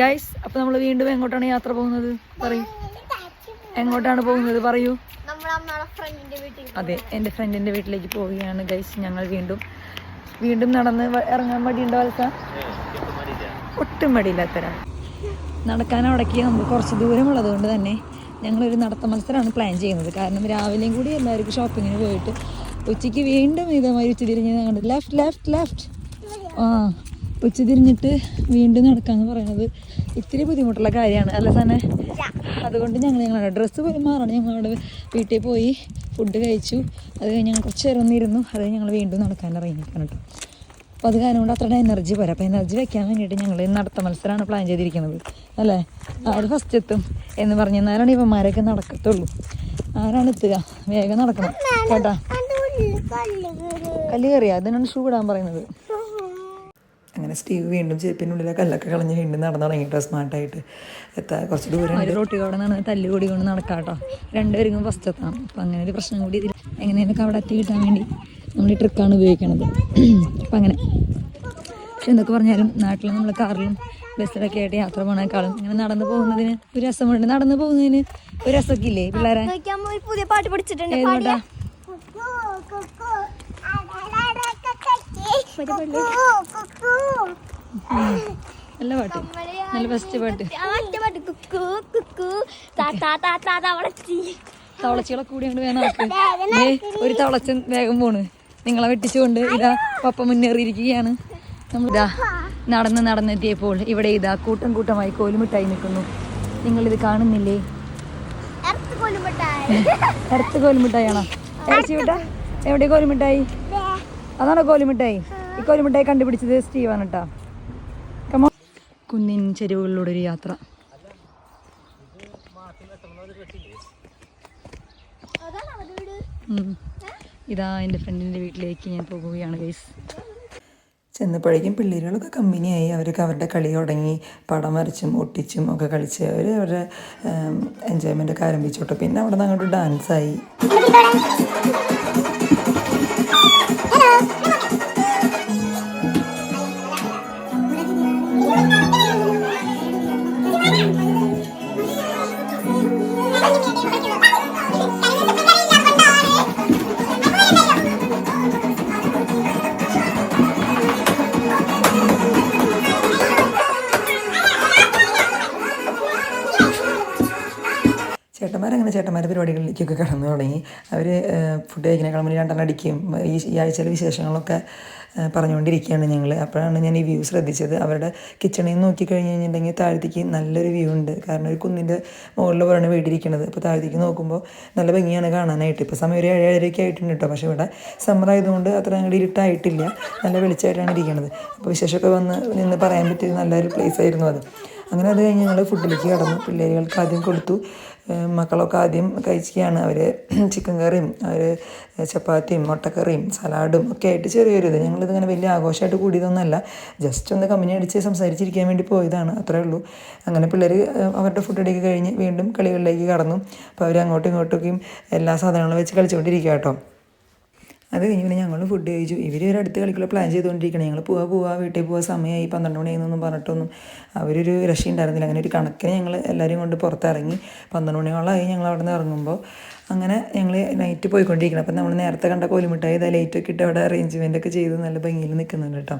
Guys അപ്പൊ നമ്മൾ വീണ്ടും എങ്ങോട്ടാണ് യാത്ര പോകുന്നത്? പറയൂ. എങ്ങോട്ടാണ് പോകുന്നത്? പറയൂ. അതെ എന്റെ ഫ്രണ്ടിന്റെ എന്റെ ഫ്രണ്ടിന്റെ വീട്ടിലേക്ക് പോവുകയാണ്. ഗൈസ് ഞങ്ങൾ വീണ്ടും വീണ്ടും നടന്ന് ഇറങ്ങാൻ മടിയുണ്ടോ വത്സ? ഒട്ടും മടിയില്ലാത്തരാ നടക്കാൻ അവിടേക്ക് നമുക്ക് കുറച്ച് ദൂരമുള്ളത് കൊണ്ട് തന്നെ ഞങ്ങളൊരു നടത്ത മത്സരമാണ് പ്ലാൻ ചെയ്യുന്നത്. കാരണം രാവിലെയും കൂടി എല്ലാവർക്കും ഷോപ്പിങ്ങിന് പോയിട്ട് ഉച്ചയ്ക്ക് വീണ്ടും ഇതേമാതിരി ഉച്ചതിരിഞ്ഞ് ഞങ്ങളുടെ ലെഫ്റ്റ് ലെഫ്റ്റ് ലെഫ്റ്റ് ആ. ഉച്ച തിരിഞ്ഞിട്ട് വീണ്ടും നടക്കാന്ന് പറയുന്നത് ഇത്തിരി ബുദ്ധിമുട്ടുള്ള കാര്യമാണ്. അല്ല തന്നെ അതുകൊണ്ട് ഞങ്ങൾ ഞങ്ങളുടെ ഡ്രസ്സ് പോലും മാറണം. ഞങ്ങളുടെ വീട്ടിൽ പോയി ഫുഡ് കഴിച്ചു. അത് കഴിഞ്ഞ് ഞങ്ങൾ കുറച്ച് നേരം ഒന്നിരുന്നു. അത് ഞങ്ങൾ വീണ്ടും നടക്കാൻ ഇറങ്ങിയിരിക്കണം കേട്ടോ. അപ്പോൾ അത് കാരണം കൊണ്ട് അത്രയുടെ എനർജി പോരാ. അപ്പോൾ എനർജി വെക്കാൻ വേണ്ടിയിട്ട് ഞങ്ങൾ നടത്ത മത്സരമാണ് പ്ലാൻ ചെയ്തിരിക്കുന്നത്. അല്ലേ? ആര് ഫസ്റ്റ് എത്തും എന്ന് പറഞ്ഞാലാണ് ഇവന്മാരൊക്കെ നടക്കത്തുള്ളൂ. ആരാണ് എത്തുക? വേഗം നടക്കണം. കേട്ടാ? കല്ല് കയറിയാ? അതിനാണ് ഷൂ ഇടാൻ പറയുന്നത്. അങ്ങനെ സ്റ്റീവ് വീണ്ടും ചെരുപ്പിനുള്ളിലെ കല്ലൊക്കെ കളഞ്ഞ് വീണ്ടും നടന്നു തുടങ്ങിട്ടോ സ്മാർട്ടായിട്ട് എത്താ കുറച്ച് ദൂരം ഒരു റോട്ടിലൂടെ നടന്ന് തല്ല് കൂടി കൊണ്ട് നടക്കാട്ടോ. രണ്ടുപേരും ഫസ്റ്റ് എത്താം അപ്പം അങ്ങനെ ഒരു പ്രശ്നം കൂടി ഇതിൽ എങ്ങനെയൊക്കെ അവിടെ എത്തി കിട്ടാൻ വേണ്ടി നമ്മൾ ഈ ട്രിക്കാണ് ഉപയോഗിക്കുന്നത് അപ്പം അങ്ങനെ. പക്ഷെ എന്തൊക്കെ പറഞ്ഞാലും നാട്ടിൽ നമ്മൾ കാറിലും ബസ്സിലൊക്കെ ആയിട്ട് യാത്ര പോണേക്കാളും ഇങ്ങനെ നടന്നു പോകുന്നതിന് ഒരു രസമുണ്ട് നടന്നു പോകുന്നതിന് ഒരു രസമൊക്കെ ഇല്ലേ പിള്ളേരെ? പുതിയ പാട്ട് പഠിച്ചിട്ടുണ്ട്. നല്ല പാട്ട്. നല്ല ഫസ്റ്റ് പാട്ട്. തവളച്ചികളെ കൂടി അങ്ങോട്ട് വേണം ഏ ഒരു തവളച്ചൻ വേഗം പോണ്. നിങ്ങളെ വെട്ടിച്ചുകൊണ്ട് ഇതാ പപ്പ മുന്നേറിയിരിക്കുകയാണ്. നമ്മളിതാ നടന്ന് നടന്നെത്തിയപ്പോൾ ഇവിടെ ഇതാ കൂട്ടം കൂട്ടമായി കോലുമിട്ടായി നിൽക്കുന്നു. നിങ്ങൾ ഇത് കാണുന്നില്ലേ ഇറത്ത് കോലുമിട്ടായാണോ ഇറച്ചി വിട്ട? എവിടെ കോലുമിട്ടായി അതാണോ കോലിമിട്ടായി. ഈ കോലിമിട്ടായി കണ്ടുപിടിച്ചത് സ്റ്റീവാണ് കേട്ടോ കമോ കുന്നിൻ ചെരുവുകളിലൂടെ ഒരു യാത്ര. ഇതാ എന്റെ ഫ്രണ്ടിന്റെ വീട്ടിലേക്ക് ഞാൻ പോകുകയാണ് ഗൈസ് ചെന്നപ്പോഴേക്കും പിള്ളേരുകളൊക്കെ കമ്പനിയായി. അവരൊക്കെ അവരുടെ കളി തുടങ്ങി. പടം വരച്ചും ഒട്ടിച്ചും ഒക്കെ കളിച്ച് അവർ അവരുടെ എൻജോയ്മെന്റ് ഒക്കെ ആരംഭിച്ചോട്ടെ പിന്നെ അവിടെ നിന്ന് അങ്ങോട്ട് ഡാൻസായി Bye. ചേട്ടന്മാരങ്ങനെ ചേട്ടന്മാരുടെ പരിപാടികളിലേക്കൊക്കെ കടന്നു തുടങ്ങി. അവർ ഫുഡ് കഴിക്കുന്നേക്കാൾ മുന്നേ രണ്ടെണ്ണം അടിക്കും. ഈ ഈ ആഴ്ചയിലെ വിശേഷങ്ങളൊക്കെ പറഞ്ഞുകൊണ്ടിരിക്കുകയാണ് ഞങ്ങൾ അപ്പോഴാണ് ഞാൻ ഈ വ്യൂ ശ്രദ്ധിച്ചത്. അവരുടെ കിച്ചണിൽ നിന്ന് നോക്കി കഴിഞ്ഞ് കഴിഞ്ഞിട്ടുണ്ടെങ്കിൽ താഴത്തേക്ക് നല്ലൊരു വ്യൂ ഉണ്ട്. കാരണം ഒരു കുന്നിന്റെ മുകളിൽ പോലാണ് വീടിരിക്കുന്നത് അപ്പോൾ താഴത്തേക്ക് നോക്കുമ്പോൾ നല്ല ഭംഗിയാണ് കാണാനായിട്ട്. ഇപ്പോൾ സമയം ഒരു ഏഴരയ്ക്ക് ആയിട്ടുണ്ട് കേട്ടോ പക്ഷേ ഇവിടെ സമ്മർ ആയതുകൊണ്ട് അത്ര അങ്ങോട്ട് ഇരുട്ടായിട്ടില്ല. നല്ല വെളിച്ചമായിട്ടാണ് ഇരിക്കുന്നത് അപ്പോൾ വിശേഷമൊക്കെ വന്ന് നിന്ന് പറയാൻ പറ്റിയ നല്ലൊരു പ്ലേസ് ആയിരുന്നു അത്. അങ്ങനെ അത് കഴിഞ്ഞ് ഞങ്ങൾ ഫുഡിലേക്ക് കടന്നു. പിള്ളേരുകൾക്ക് ആദ്യം കൊടുത്തു. മക്കളൊക്കെ ആദ്യം കഴിക്കുകയാണ് അവർ ചിക്കൻ കറിയും അവർ ചപ്പാത്തിയും മുട്ടക്കറിയും സലാഡും ഒക്കെ ആയിട്ട് ചെറിയൊരു ഇത്. ഞങ്ങളിതിങ്ങനെ വലിയ ആഘോഷമായിട്ട് കൂടിയതൊന്നുമല്ല. ജസ്റ്റ് ഒന്ന് കമ്പനി അടിച്ച് സംസാരിച്ചിരിക്കാൻ വേണ്ടി പോയതാണ്. അത്രേ ഉള്ളൂ. അങ്ങനെ പിള്ളേർ അവരുടെ ഫുഡ് അടിയൊക്കെ കഴിഞ്ഞ് വീണ്ടും കളികളിലേക്ക് കടന്നു. അപ്പോൾ അവർ അങ്ങോട്ടും ഇങ്ങോട്ടൊക്കെയും എല്ലാ സാധനങ്ങളും വെച്ച് കളിച്ചുകൊണ്ടിരിക്കുക കേട്ടോ. അത് കഴിഞ്ഞ് പിന്നെ ഞങ്ങൾ ഫുഡ് കഴിച്ചു. ഇവർ ഒരു അടുത്ത് കളിക്കുള്ള പ്ലാൻ ചെയ്തുകൊണ്ടിരിക്കണം ഞങ്ങൾ പോവാ പോവാ വീട്ടിൽ പോവാ സമയമായി പന്ത്രണ്ട് മണിയെന്നൊന്നും പറഞ്ഞിട്ടൊന്നും അവരൊരു രക്ഷയുണ്ടായിരുന്നില്ല അങ്ങനെ ഒരു കണക്കിന് ഞങ്ങൾ എല്ലാവരും കൊണ്ട് പുറത്തിറങ്ങി പന്ത്രണ്ട് മണിയോളമായി ഞങ്ങൾ അവിടെ നിന്ന് ഇറങ്ങുമ്പോൾ അങ്ങനെ ഞങ്ങൾ നൈറ്റ് പോയിക്കൊണ്ടിരിക്കണം. അപ്പം നമ്മൾ നേരത്തെ കണ്ട കോലുമിട്ടായി ഇതാ ലൈറ്റൊക്കെ ഇട്ട് അവിടെ അറേഞ്ച്മെന്റ് ഒക്കെ ചെയ്ത് നല്ല ഭംഗിയിൽ നിൽക്കുന്നുണ്ട് കേട്ടോ.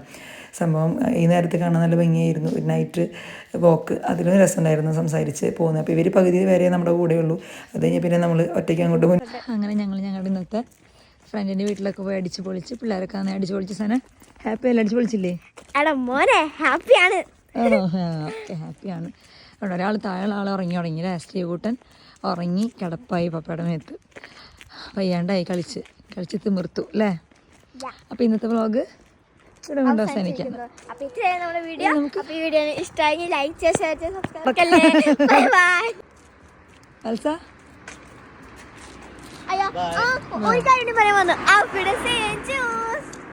സംഭവം ഈ നേരത്ത് കാണാൻ നല്ല ഭംഗിയായിരുന്നു. ഒരു നൈറ്റ് വോക്ക് അതിലും രസമുണ്ടായിരുന്നു സംസാരിച്ച് പോകുന്നത്. അപ്പോൾ ഇവർ പകുതി വരെ നമ്മുടെ കൂടെയുള്ളൂ. അത് കഴിഞ്ഞ് പിന്നെ നമ്മൾ ഒറ്റയ്ക്ക് അങ്ങോട്ട് പോയി. അങ്ങനെ ഞങ്ങൾ ഞങ്ങളുടെ ഇന്നത്തെ ഫ്രണ്ടിന്റെ വീട്ടിലൊക്കെ പോയി അടിച്ച് പൊളിച്ച് പിള്ളേരൊക്കെ അന്ന് അടിച്ച് പൊളിച്ച് സാധനം. ഹാപ്പി അല്ല? അടിച്ച് പൊളിച്ചില്ലേ? മോനെ ഹാപ്പിയാണ് ആണോ. ഓക്കെ ഹാപ്പിയാണ് അവിടെ ഒരാൾ താഴെ ആൾ ഉറങ്ങി തുടങ്ങി രാഷ്ട്രീയ കൂട്ടൻ ഉറങ്ങി കിടപ്പായി പപ്പയുടെ മേത്ത്. വയ്യാണ്ടായി കളിച്ച്. കളിച്ച് തിമിർത്തു അല്ലേ? അപ്പോൾ ഇന്നത്തെ വ്ളോഗ് ഇവിടെ കൊണ്ട് അവസാനിക്കാം. അപ്പൊ ഇത്രയാണ് നമ്മുടെ വീഡിയോ അപ്പൊ ഈ വീഡിയോ ഇഷ്ടമായി ലൈക്ക് ചെയ്യുക ഷെയർ ചെയ്യുക സബ്സ്ക്രൈബ് ബൈ ബൈ വത്സ അയ്യോ ഒരു കാര്യം പറയാൻ വന്നു. അവിടെ ജ്യൂസ്